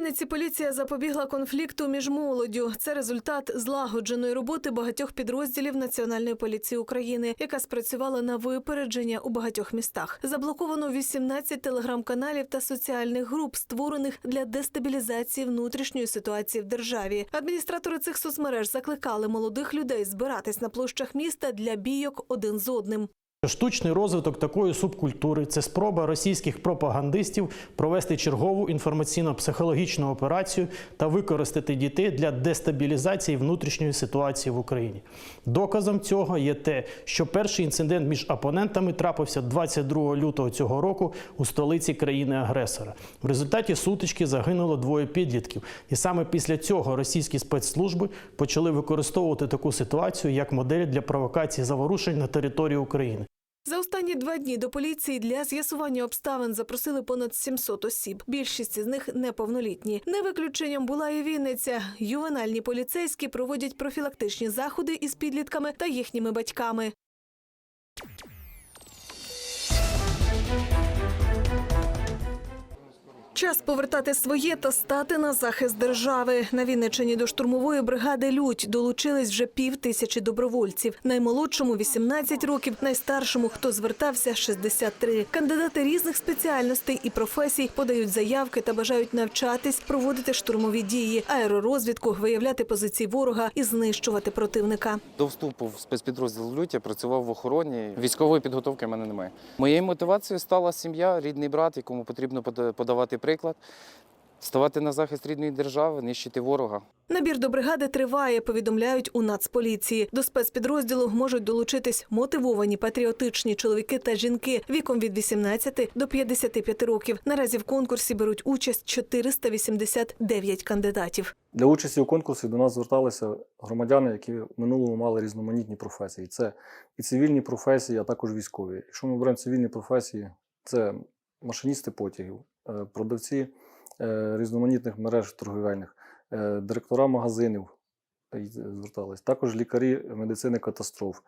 Вінниці поліція запобігла конфлікту між молоддю. Це результат злагодженої роботи багатьох підрозділів Національної поліції України, яка спрацювала на випередження у багатьох містах. Заблоковано 18 телеграм-каналів та соціальних груп, створених для дестабілізації внутрішньої ситуації в державі. Адміністратори цих соцмереж закликали молодих людей збиратись на площах міста для бійок один з одним. Штучний розвиток такої субкультури це спроба російських пропагандистів провести чергову інформаційно-психологічну операцію та використати дітей для дестабілізації внутрішньої ситуації в Україні. Доказом цього є те, що перший інцидент між опонентами трапився 22 лютого цього року у столиці країни-агресора. В результаті сутички загинуло двоє підлітків, і саме після цього російські спецслужби почали використовувати таку ситуацію як модель для провокації заворушень на території України. За останні два дні до поліції для з'ясування обставин запросили понад 700 осіб. Більшість із них неповнолітні. Не виключенням була і Вінниця. Ювенальні поліцейські проводять профілактичні заходи із підлітками та їхніми батьками. Час повертати своє та стати на захист держави. На Вінниччині до штурмової бригади Людь долучились вже пів тисячі добровольців. Наймолодшому 18 років, найстаршому, хто звертався, 63. Кандидати різних спеціальностей і професій подають заявки та бажають навчатись, проводити штурмові дії, аеророзвідку, виявляти позиції ворога і знищувати противника. До вступу в спецпідрозділ «Лють» я працював в охороні. Військової підготовки в мене немає. Моєю мотивацією стала сім'я, рідний брат, якому потрібно пода- подавати приклад, ставати на захист рідної держави, нищити ворога. Набір до бригади триває, повідомляють у Нацполіції. До спецпідрозділу можуть долучитись мотивовані патріотичні чоловіки та жінки віком від 18 до 55 років. Наразі в конкурсі беруть участь 489 кандидатів. Для участі у конкурсі до нас зверталися громадяни, які в минулому мали різноманітні професії. Це і цивільні професії, а також військові. Якщо ми беремо цивільні професії, це машиністи потягів, продавці е, різноманітних мереж торговельних, е, директора магазинів е, звертались, також лікарі медицини катастроф.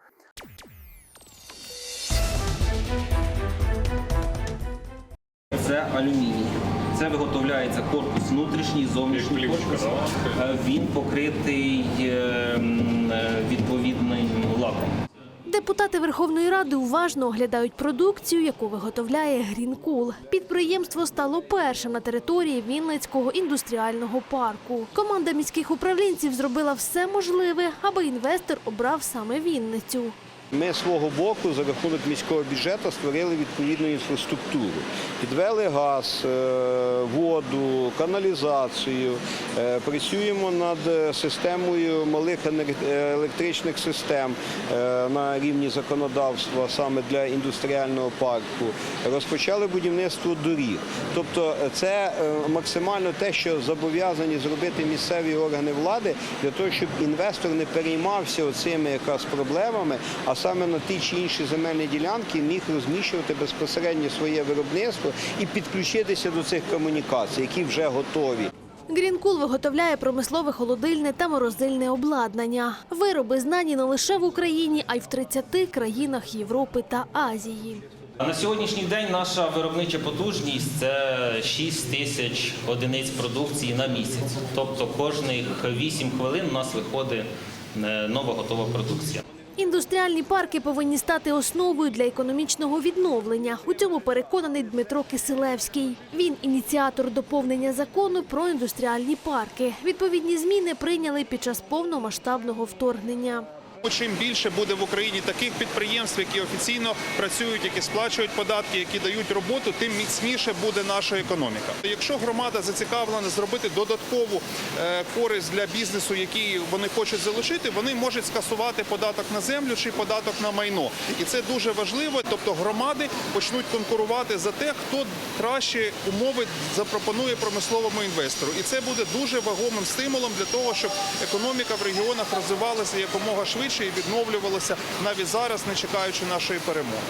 Це алюміній. Це виготовляється корпус внутрішній, зовнішній корпус. Е, Він покритий е, м, е, відповідним лаком. Депутати Верховної Ради уважно оглядають продукцію, яку виготовляє Грінкул. Підприємство стало першим на території Вінницького індустріального парку. Команда міських управлінців зробила все можливе, аби інвестор обрав саме Вінницю. Ми з свого боку за рахунок міського бюджету створили відповідну інфраструктуру. Підвели газ, е, воду, каналізацію. Е, Працюємо над е, системою малих е, електричних систем на рівні законодавства саме для індустріального парку. Розпочали будівництво доріг. Тобто це максимально те, що зобов'язані зробити місцеві органи влади для того, щоб інвестор не переймався оцими якраз проблемами, а саме на ті чи інші земельні ділянки міг розміщувати безпосередньо своє виробництво і підключитися до цих комунікацій, які вже готові. Грінкул виготовляє промислове холодильне та морозильне обладнання. Вироби знані не лише в Україні, а й в 30 країнах Європи та Азії. А на сьогоднішній день наша виробнича потужність це 6 тисяч одиниць продукції на місяць. Тобто кожних 8 хвилин у нас виходить е, нова готова продукція. Індустріальні парки повинні стати основою для економічного відновлення. У цьому переконаний Дмитро Киселевський. Він ініціатор доповнення закону про індустріальні парки. Відповідні зміни прийняли під час повномасштабного вторгнення. Чим більше буде в Україні таких підприємств, які офіційно працюють, які сплачують податки, які дають роботу, тим міцніше буде наша економіка. Якщо громада зацікавлена зробити додаткову е, користь для бізнесу, який вони хочуть залишити, вони можуть скасувати податок на землю чи податок на майно. І це дуже важливо. Тобто громади почнуть конкурувати за те, хто краще умови запропонує промисловому інвестору. І це буде дуже вагомим стимулом для того, щоб економіка в регіонах розвивалася якомога швидше і відновлювалося навіть зараз, не чекаючи нашої перемоги.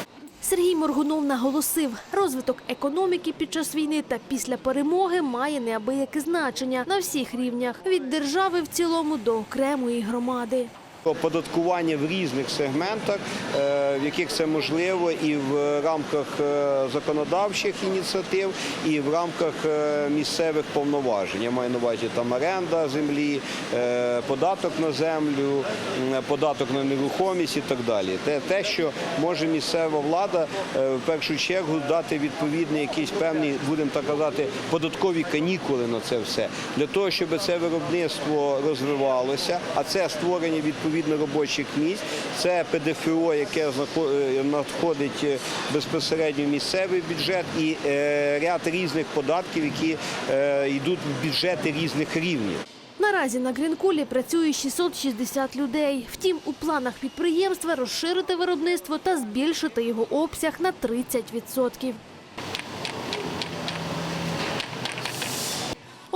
Сергій Моргунов наголосив, розвиток економіки під час війни та після перемоги має неабияке значення на всіх рівнях від держави в цілому до окремої громади. Оподаткування в різних сегментах, е, в яких це можливо, і в рамках е, законодавчих ініціатив, і в рамках е, місцевих повноважень. Я маю на увазі там оренда землі, податок на землю, податок на нерухомість і так далі. Те, те, що може місцева влада в першу чергу дати відповідні якісь певні, будемо так казати, податкові канікули на це все для того, щоб це виробництво розвивалося, а це створення відповідно робочих місць, це ПДФО, яке е, надходить е, безпосередньо в місцевий бюджет, і е, ряд різних податків, які йдуть в бюджети різних рівнів. Наразі на Грінкулі працює 660 людей. Втім, у планах підприємства розширити виробництво та збільшити його обсяг на 30%.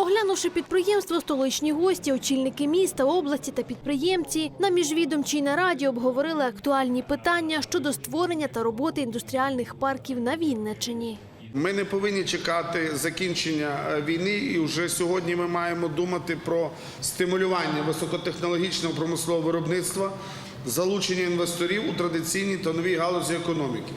Оглянувши підприємство, столичні гості, очільники міста, області та підприємці на міжвідомчій нараді обговорили актуальні питання щодо створення та роботи індустріальних парків на Вінниччині. Ми не повинні чекати закінчення е, війни, і вже сьогодні ми маємо думати про стимулювання високотехнологічного промислового виробництва, залучення інвесторів у традиційні та нові галузі економіки.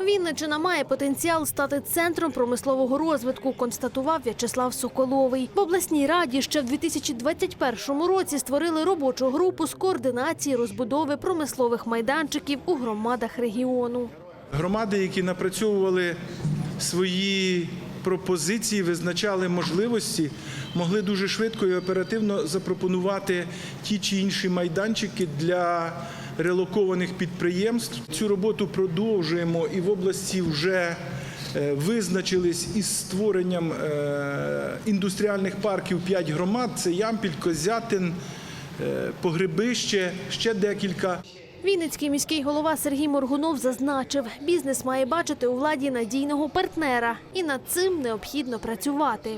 Вінниччина має потенціал стати центром промислового розвитку, констатував В'ячеслав Соколовий. В обласній раді ще в 2021 році створили робочу групу з координації розбудови промислових майданчиків у громадах регіону. Громади, які напрацьовували свої пропозиції, визначали можливості, могли дуже швидко і оперативно запропонувати ті чи інші майданчики для релокованих підприємств. Цю роботу продовжуємо і в області вже е, визначились із створенням е, індустріальних парків п'ять громад: це Ямпіль, Козятин, е, Погребище, ще декілька. Вінницький міський голова Сергій Моргунов зазначив, бізнес має бачити у владі надійного партнера, і над цим необхідно працювати.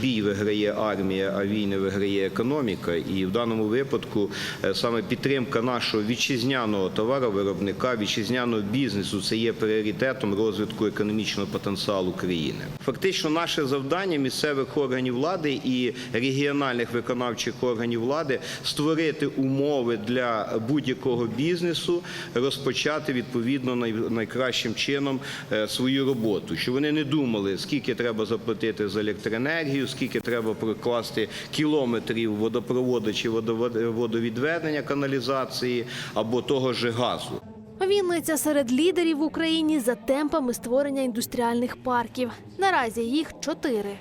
Бій виграє армія, а війни виграє економіка. І в даному випадку е, саме підтримка нашого вітчизняного товаровиробника, вітчизняного бізнесу це є пріоритетом розвитку економічного потенціалу країни. Фактично, наше завдання місцевих органів влади і регіональних виконавчих органів влади створити умови для будь-якого бізнесу розпочати відповідно найкращим чином е, свою роботу, щоб вони не думали, скільки треба заплатити за електроенергію, скільки треба прокласти кілометрів водопроводу чи водовідведення каналізації або того ж газу. Вінниця серед лідерів в Україні за темпами створення індустріальних парків. Наразі їх чотири.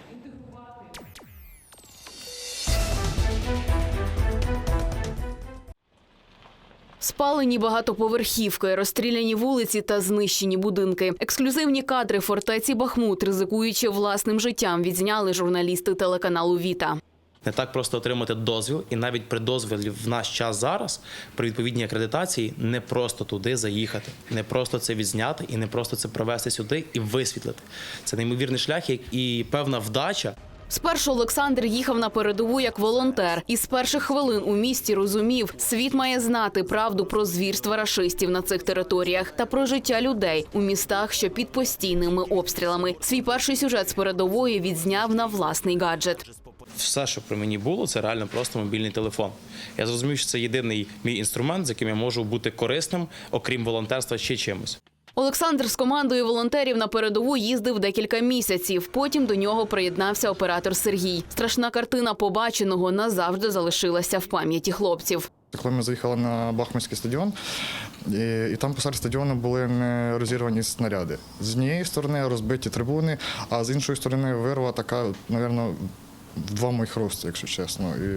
Спалені багатоповерхівки, розстріляні вулиці та знищені будинки. Ексклюзивні кадри фортеці Бахмут, ризикуючи власним життям, відзняли журналісти телеканалу Віта. Не так просто отримати дозвіл, і навіть при дозволі в наш час зараз, при відповідній акредитації, не просто туди заїхати, не просто це відзняти і не просто це привезти сюди і висвітлити. Це неймовірний шлях і певна вдача. Спершу Олександр їхав на передову як волонтер, і з перших хвилин у місті розумів, світ має знати правду про звірства рашистів на цих територіях та про життя людей у містах, що під постійними обстрілами. Свій перший сюжет з передової відзняв на власний гаджет. Все, що при мені було, це реально просто мобільний телефон. Я зрозумів, що це єдиний мій інструмент, з яким я можу бути корисним, окрім волонтерства, ще чимось. Олександр з командою волонтерів на передову їздив декілька місяців. Потім до нього приєднався оператор Сергій. Страшна картина побаченого назавжди залишилася в пам'яті хлопців. Коли ми заїхали на Бахмутський стадіон, і, і там посеред стадіону були не розірвані снаряди. З однієї сторони розбиті трибуни, а з іншої сторони вирва така, мабуть, два моїх росту, якщо чесно, і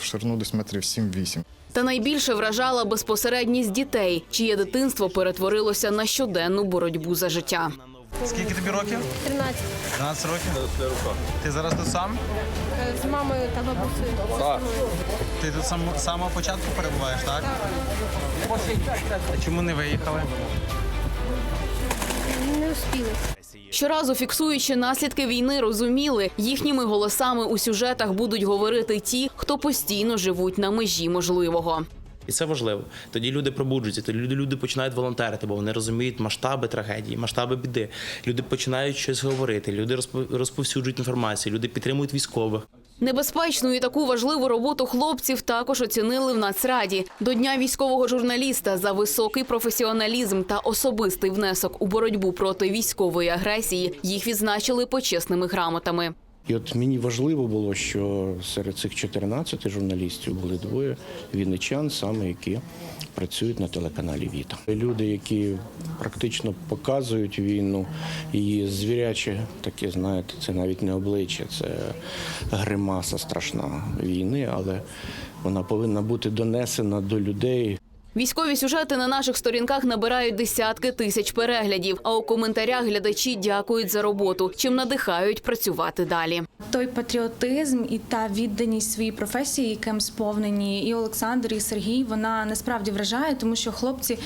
в ширину десь метрів 7-8. Та найбільше вражала безпосередність дітей, чиє дитинство перетворилося на щоденну боротьбу за життя. Скільки тобі років? 13 13 років. Ти зараз тут сам? Е, з мамою та бабусею. Ти тут сам, з самого початку перебуваєш, так? А чому не виїхали? Успіли. Щоразу фіксуючи наслідки війни, розуміли, їхніми голосами у сюжетах будуть говорити ті, хто постійно живуть на межі можливого. І це важливо. Тоді люди пробуджуються, тоді люди, люди починають волонтерити, бо вони розуміють масштаби трагедії, масштаби біди. Люди починають щось говорити, люди розпо- розповсюджують інформацію, люди підтримують військових. Небезпечну і таку важливу роботу хлопців також оцінили в Нацраді. До дня військового журналіста за високий професіоналізм та особистий внесок у боротьбу проти військової агресії їх відзначили почесними грамотами. І от мені важливо було, що серед цих 14 журналістів були двоє вінничан, саме які працюють на телеканалі Віта. Люди, які практично показують війну, її звіряче, таке, знаєте, це навіть не обличчя, це гримаса страшна війни, але вона повинна бути донесена до людей. Військові сюжети на наших сторінках набирають десятки тисяч переглядів. А у коментарях глядачі дякують за роботу, чим надихають працювати далі. той патріотизм і та відданість своїй професії, яким сповнені і Олександр, і Сергій, вона насправді вражає, тому що хлопці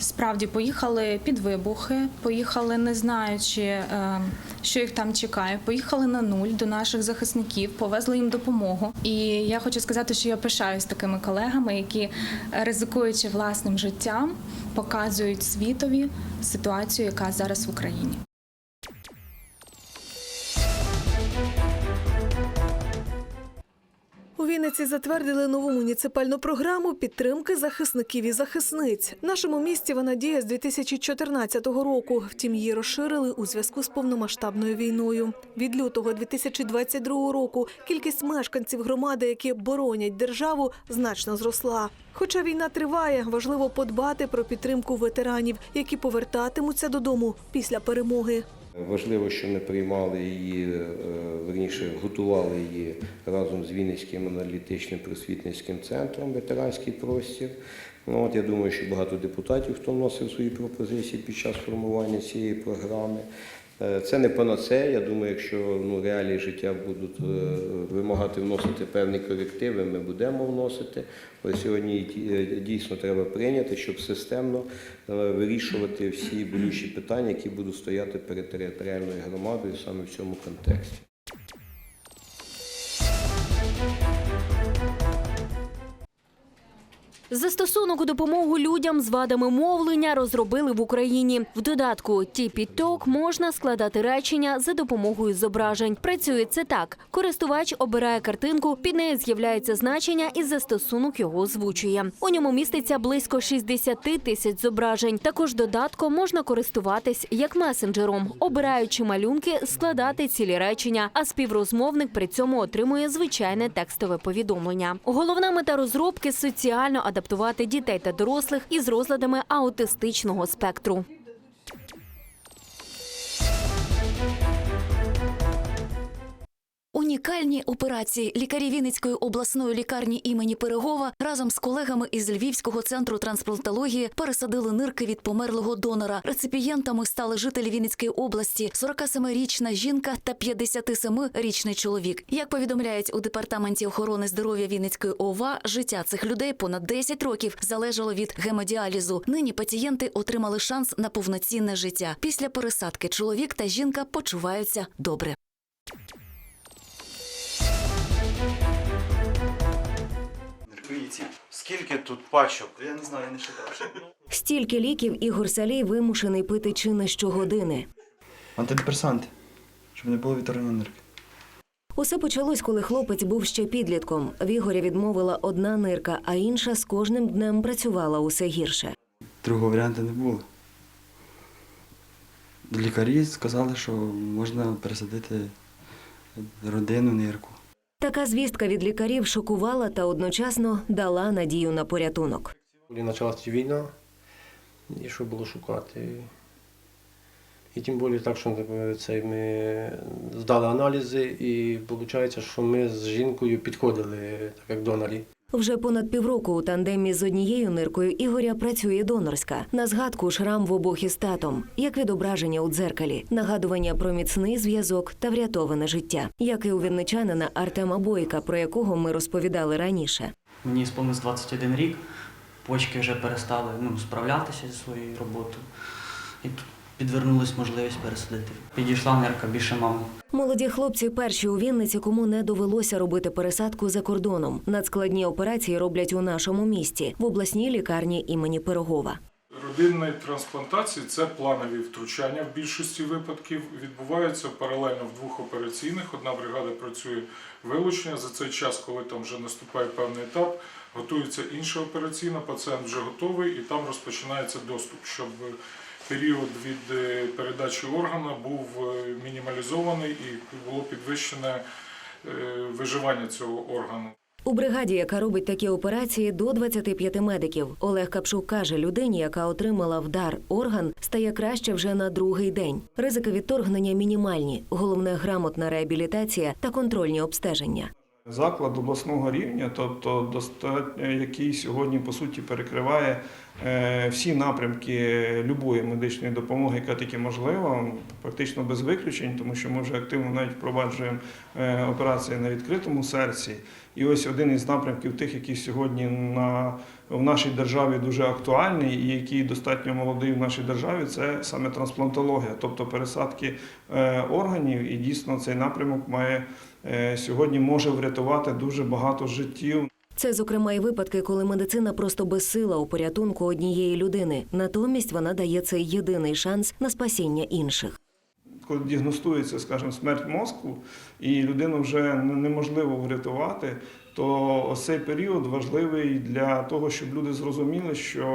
справді поїхали під вибухи, поїхали не знаючи, е, що їх там чекає. Поїхали на нуль до наших захисників, повезли їм допомогу. І я хочу сказати, що я пишаюсь такими колегами, які ризикуючи власним життям, показують світові ситуацію, яка зараз в Україні. У Вінниці затвердили нову муніципальну програму підтримки захисників і захисниць. В нашому місті вона діє з 2014 року. Втім, її розширили у зв'язку з повномасштабною війною. Від лютого 2022 року кількість мешканців громади, які боронять державу, значно зросла. Хоча війна триває, важливо подбати про підтримку ветеранів, які повертатимуться додому після перемоги. Важливо, що ми приймали її, е, верніше готували її разом з Вінницьким аналітичним просвітницьким центром ветеранський простір. Ну, от я думаю, що багато депутатів, хто вносив свої пропозиції під час формування цієї програми. Е, Це не панацея. Я думаю, якщо ну, реалії життя будуть е, вимагати вносити певні корективи, ми будемо вносити. Але сьогодні е, дійсно треба прийняти, щоб системно вирішувати всі болючі питання, які будуть стояти перед територіальною громадою саме в цьому контексті. Застосунок у допомогу людям з вадами мовлення розробили в Україні. В додатку TP-Talk можна складати речення за допомогою зображень. Працює це так: користувач обирає картинку, під нею з'являється значення, і застосунок його озвучує. У ньому міститься близько 60 тисяч зображень. Також додатком можна користуватись як месенджером, обираючи малюнки, складати цілі речення, а співрозмовник при цьому отримує звичайне текстове повідомлення. Головна мета розробки соціально адаптувати дітей та дорослих із розладами аутистичного спектру. Унікальні операції лікарі Вінницької обласної лікарні імені Пирогова разом з колегами із Львівського центру трансплантології пересадили нирки від померлого донора. Реципієнтами стали жителі Вінницької області, 47-річна жінка та 57-річний чоловік. Як повідомляють у департаменті охорони здоров'я Вінницької ОВА, життя цих людей понад 10 років залежало від гемодіалізу. Нині пацієнти отримали шанс на повноцінне життя. Після пересадки чоловік та жінка почуваються добре. Нерквійці. Скільки тут пачок? Я не знаю, я не читав. Стільки ліків Ігор Салій вимушений пити чи не щогодини. Антидепресанти. Щоб не було вітряної нирки. Усе почалось, коли хлопець був ще підлітком. В Ігоря відмовила одна нирка, а інша з кожним днем працювала усе гірше. Другого варіанту не було. Лікарі сказали, що можна пересадити родину нирку. Така звістка від лікарів шокувала та одночасно дала надію на порятунок. Коли почалася війна, і що було шукати. І тим більше так, що е, це ми здали аналізи, і виходить, що ми з жінкою підходили так як донорі. Вже понад півроку у тандемі з однією ниркою Ігоря працює донорська. На згадку шрам в обох із татом, як відображення у дзеркалі, нагадування про міцний зв'язок та врятоване життя, як і у вінничанина Артема Бойка, про якого ми розповідали раніше. Мені сповнилось 21 рік, почки вже перестали ну, справлятися зі своєю роботою. І підвернулась можливість пересадити. Підійшла нерка більше мами. Молоді хлопці перші у Вінниці, кому не довелося робити пересадку за кордоном. Надскладні операції роблять у нашому місті в обласній лікарні імені Пирогова. Родинні трансплантації це планові втручання в більшості випадків. Відбуваються паралельно в двох операційних. Одна бригада працює вилучення. За цей час, коли там вже наступає певний етап, готується інша операційна, пацієнт вже готовий і там розпочинається доступ, щоб період від е, передачі органа був е, мінімалізований і було підвищене е, виживання цього органу. У бригаді, яка робить такі операції, до 25 медиків. Олег Капшук каже, людині, яка отримала вдар орган, стає краще вже на другий день. Ризики відторгнення мінімальні. Головне грамотна реабілітація та контрольні обстеження. Заклад обласного рівня, тобто достатньо, який сьогодні по суті перекриває е, всі напрямки любої медичної допомоги, яка тільки можлива, практично без виключень, тому що ми вже активно навіть впроваджуємо е, операції на відкритому серці. І ось один із напрямків тих, який сьогодні на, в нашій державі дуже актуальний і який достатньо молодий в нашій державі, це саме трансплантологія, тобто пересадки е, органів. І дійсно цей напрямок має сьогодні може врятувати дуже багато життів. Це, зокрема, і випадки, коли медицина просто безсила у порятунку однієї людини. Натомість вона дає цей єдиний шанс на спасіння інших. Коли діагностується, скажімо, смерть мозку, і людину вже неможливо врятувати, то цей період важливий для того, щоб люди зрозуміли, що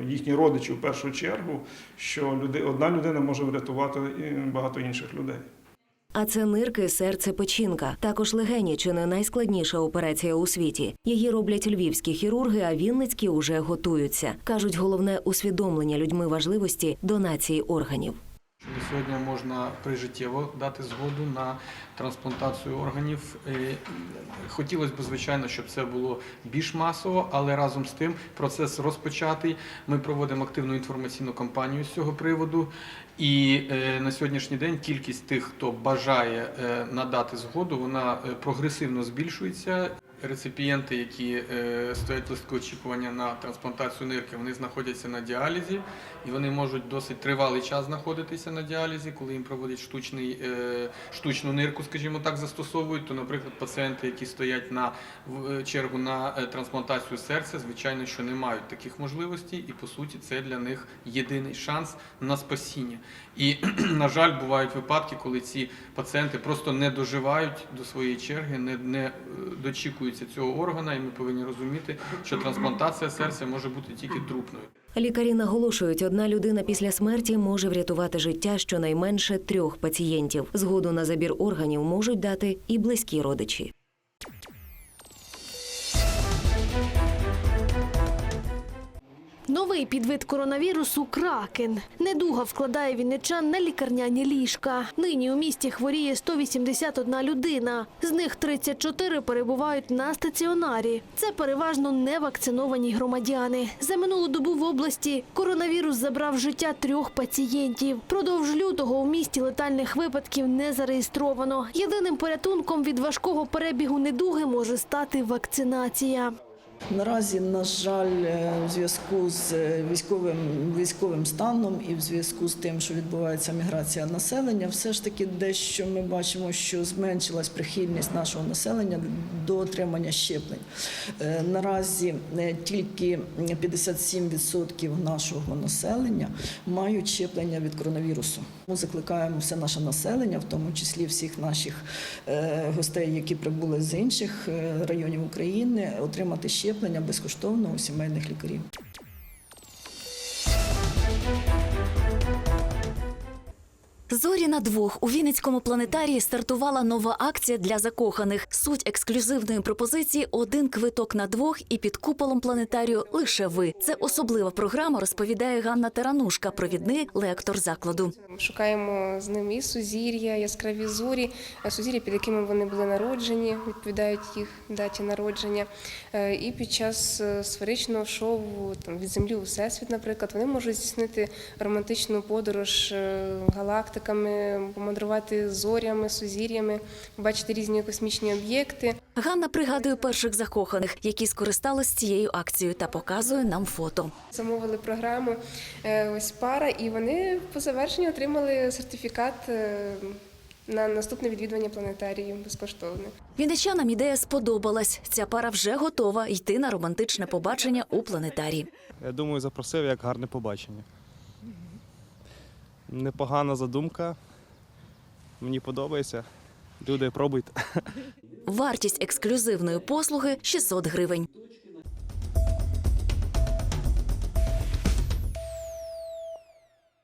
е, їхні родичі в першу чергу, що одна людина може врятувати багато інших людей. А це нирки, серце, печінка. Також легені чи не найскладніша операція у світі. Її роблять львівські хірурги, а вінницькі уже готуються. кажуть, головне усвідомлення людьми важливості донації органів. Сьогодні можна прижиттєво дати згоду на трансплантацію органів. Е, Хотілося б, звичайно, щоб це було більш масово, але разом з тим процес розпочатий. Ми проводимо активну інформаційну кампанію з цього приводу. І е, на сьогоднішній день кількість тих, хто бажає е, надати згоду, вона е, прогресивно збільшується. Реципієнти, які е, стоять листку очікування на трансплантацію нирки, вони знаходяться на діалізі, і вони можуть досить тривалий час знаходитися на діалізі, коли їм проводять штучний, е, штучну нирку, скажімо так, застосовують. То, наприклад, пацієнти, які стоять на е, чергу на трансплантацію серця, звичайно, що не мають таких можливостей, і по суті це для них єдиний шанс на спасіння. І, на жаль, бувають випадки, коли ці пацієнти просто не доживають до своєї черги, не, не е, дочікуються цього органа, і ми повинні розуміти, що трансплантація серця може бути тільки трупною. Лікарі наголошують, одна людина після смерті може врятувати життя щонайменше трьох пацієнтів. Згоду на забір органів можуть дати і близькі родичі. Новий підвид коронавірусу кракен. Недуга вкладає вінничан на лікарняні ліжка. Нині у місті хворіє 181 людина. З них 34 перебувають на стаціонарі. Це переважно невакциновані громадяни. За минулу добу в області коронавірус забрав життя трьох пацієнтів. Продовж лютого у місті летальних випадків не зареєстровано. Єдиним порятунком від важкого перебігу недуги може стати вакцинація. Наразі, на жаль, е, в зв'язку з е, військовим військовим станом і в зв'язку з тим, що відбувається міграція населення, все ж таки дещо ми бачимо, що зменшилась прихильність нашого населення до отримання щеплень. Е, Наразі тільки 57% нашого населення мають щеплення від коронавірусу. Ми закликаємо все наше населення, в тому числі всіх наших гостей, які прибули з інших районів України, отримати щеплення безкоштовно у сімейних лікарів. Зорі на двох у Вінницькому планетарії стартувала нова акція для закоханих. Суть ексклюзивної пропозиції один квиток на двох і під куполом планетарію лише ви. Це особлива програма, розповідає Ганна Таранушка, провідний лектор закладу. Шукаємо з ними і сузір'я, яскраві зорі, е, сузір'я, під якими вони були народжені, відповідають їх даті народження. Е, І під час е, сферичного шоу там, від землі у всесвіт, наприклад, вони можуть здійснити романтичну подорож е, галактиками, помандрувати зорями, сузір'ями, бачити різні космічні об'єкти. Ганна пригадує перших закоханих, які скористались цією акцією, та показує нам фото. Замовили програму е, ось пара, і вони по завершенню отримали сертифікат. Е, на наступне відвідування планетарії безкоштовне вінничанам ідея сподобалась. Ця пара вже готова йти на романтичне побачення у планетарії. Я думаю, запросив як гарне побачення непогана задумка. Мені подобається. Люди пробуйте. Вартість ексклюзивної послуги 600 гривень.